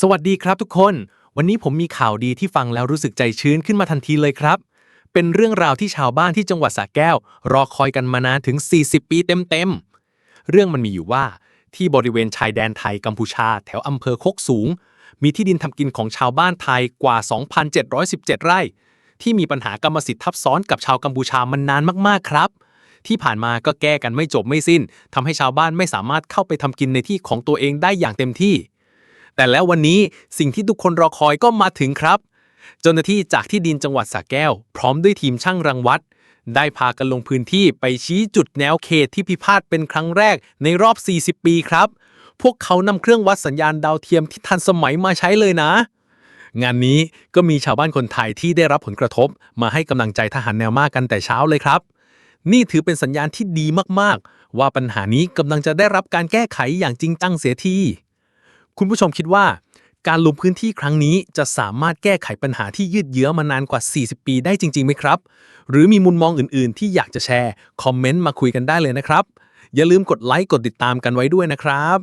สวัสดีครับทุกคน วันนี้ผมมีข่าวดีที่ฟังแล้วรู้สึกใจชื้นขึ้นมาทันทีเลยครับ เป็นเรื่องราวที่ชาวบ้านที่จังหวัดสระแก้ว รอคอยกันมานานถึง 40 ปีเต็มๆ เรื่องมันมีอยู่ว่าที่บริเวณชายแดนไทยกัมพูชา แถวอำเภอโคกสูง มีที่ดินทำกินของชาวบ้านไทยกว่า 2,717 ไร่ ที่มีปัญหากรรมสิทธิ์ทับซ้อนกับชาวกัมพูชามานานมากๆครับ ที่ผ่านมาก็แก้กันไม่จบไม่สิ้นทำให้ชาวบ้านไม่สามารถเข้าไปทำกินในที่ของตัวเองได้อย่างเต็มที่ แต่แล้ววันนี้สิ่งที่ทุกคนรอคอยก็มาถึงครับ เจ้าหน้าที่จากที่ดินจังหวัดสระแก้ว พร้อมด้วยทีมช่างรังวัด ได้พากันลงพื้นที่ไปชี้จุดแนวเขตที่พิพาทเป็นครั้งแรกในรอบ 40 ปีครับ พวกเขานำเครื่องวัดสัญญาณดาวเทียมที่ทันสมัยมาใช้เลยนะ งานนี้ก็มีชาวบ้านคนไทยที่ได้รับผลกระทบ มาให้กำลังใจทหารแนวหน้ากันแต่เช้าเลยครับ นี่ถือเป็นสัญญาณที่ดีมากๆ ว่าปัญหานี้กำลังจะได้รับการแก้ไขอย่างจริงจังเสียที คุณผู้ชมคิดว่า การลงพื้นที่ครั้งนี้จะสามารถแก้ไขปัญหาที่ยืดเยื้อมานานกว่า 40 ปีได้จริงๆไหมครับ หรือมีมุมมองอื่นๆ ที่อยากจะแชร์ คอมเมนต์มาคุยกันได้เลยนะครับ อย่าลืมกดไลค์กดติดตามกันไว้ด้วยนะครับ